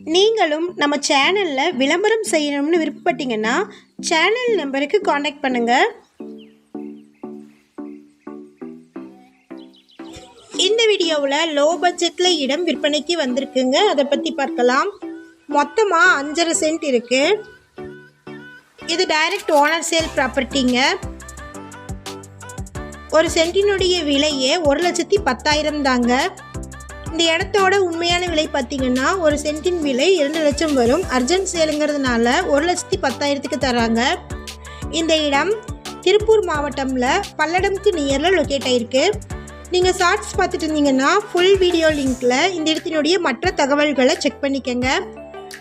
நீங்களும் நம்ம சேனலில் விளம்பரம் செய்யணும்னு விருப்பப்பட்டீங்கன்னா சேனல் நம்பருக்கு காண்டாக்ட் பண்ணுங்கள் இந்த வீடியோவில் லோ பட்ஜெட்டில் இடம் விற்பனைக்கு வந்திருக்குங்க. அதை பற்றி பார்க்கலாம். மொத்தமாக அஞ்சரை சென்ட் இருக்குது இது டைரக்ட் ஓனர் சேல் ப்ராப்பர்ட்டிங்க. ஒரு சென்டினுடைய விலையே ஒரு லட்சத்தி பத்தாயிரம் தாங்க. இந்த இடத்தோட உண்மையான விலை பார்த்தீங்கன்னா ஒரு சென்டின் விலை இரண்டு லட்சம் வரும். அர்ஜென்ட் சேலுங்கிறதுனால ஒரு லட்சத்தி பத்தாயிரத்துக்கு தராங்க. இந்த இடம் திருப்பூர் மாவட்டமில் பல்லடம்க்கு நியரில் லொக்கேட் ஆயிருக்கு. நீங்கள் ஷார்ட்ஸ் பார்த்துட்டு இருந்தீங்கன்னா ஃபுல் வீடியோ லிங்க்கில் இந்த இடத்தினுடைய மற்ற தகவல்களை செக் பண்ணிக்கோங்க.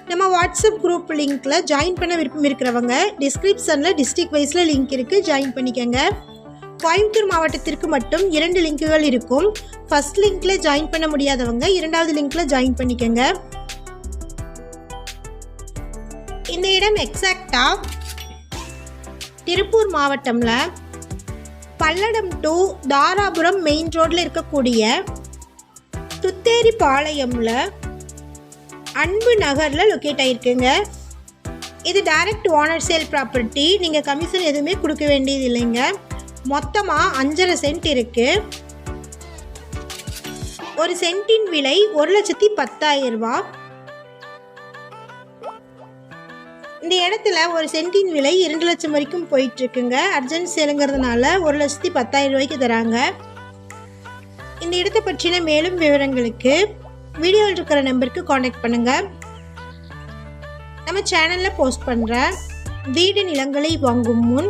நம்ம வாட்ஸ்அப் குரூப் லிங்க்கில் ஜாயின் பண்ண விருப்பம் இருக்கிறவங்க டிஸ்கிரிப்ஷனில் டிஸ்ட்ரிக்ட் வைஸில் லிங்க் இருக்குது ஜாயின் பண்ணிக்கோங்க. கோயம்புத்தூர் மாவட்டத்திற்கு மட்டும் இரண்டு லிங்க்குகள் இருக்கும். ஃபர்ஸ்ட் லிங்க்ல ஜாயின் பண்ண முடியாதவங்க இரண்டாவது லிங்க்ல ஜாயின் பண்ணிக்கோங்க. இந்த இடம் எக்ஸாக்டா திருப்பூர் மாவட்டம்ல பல்லடம் டு தாராபுரம் மெயின் ரோட்ல இருக்கக்கூடிய துத்தேரி பாளையம்ல அன்பு நகரில் லொக்கேட் ஆகிருக்குங்க இது டைரக்ட் ஓனர் சேல் ப்ராப்பர்ட்டி நீங்கள் கமிஷன் எதுவுமே கொடுக்க வேண்டியது இல்லைங்க. மொத்தமாக அஞ்சரை சென்ட் இருக்குது ஒரு சென்ட்டின் விலை ஒரு லட்சத்தி பத்தாயிரம் ரூபா. இந்த இடத்துல ஒரு சென்ட்டின் விலை இரண்டு லட்சம் வரைக்கும் போயிட்டுருக்குங்க அர்ஜென்ட் சேலுங்கிறதுனால ஒரு லட்சத்தி பத்தாயிரம் ரூபாய்க்கு தராங்க. இந்த இடத்தை பற்றின மேலும் விவரங்களுக்கு வீடியோவில் இருக்கிற நம்பருக்கு காண்டாக்ட் பண்ணுங்கள் நம்ம சேனலில் போஸ்ட் பண்ணுற வீடு நிலங்களை வாங்கும் முன்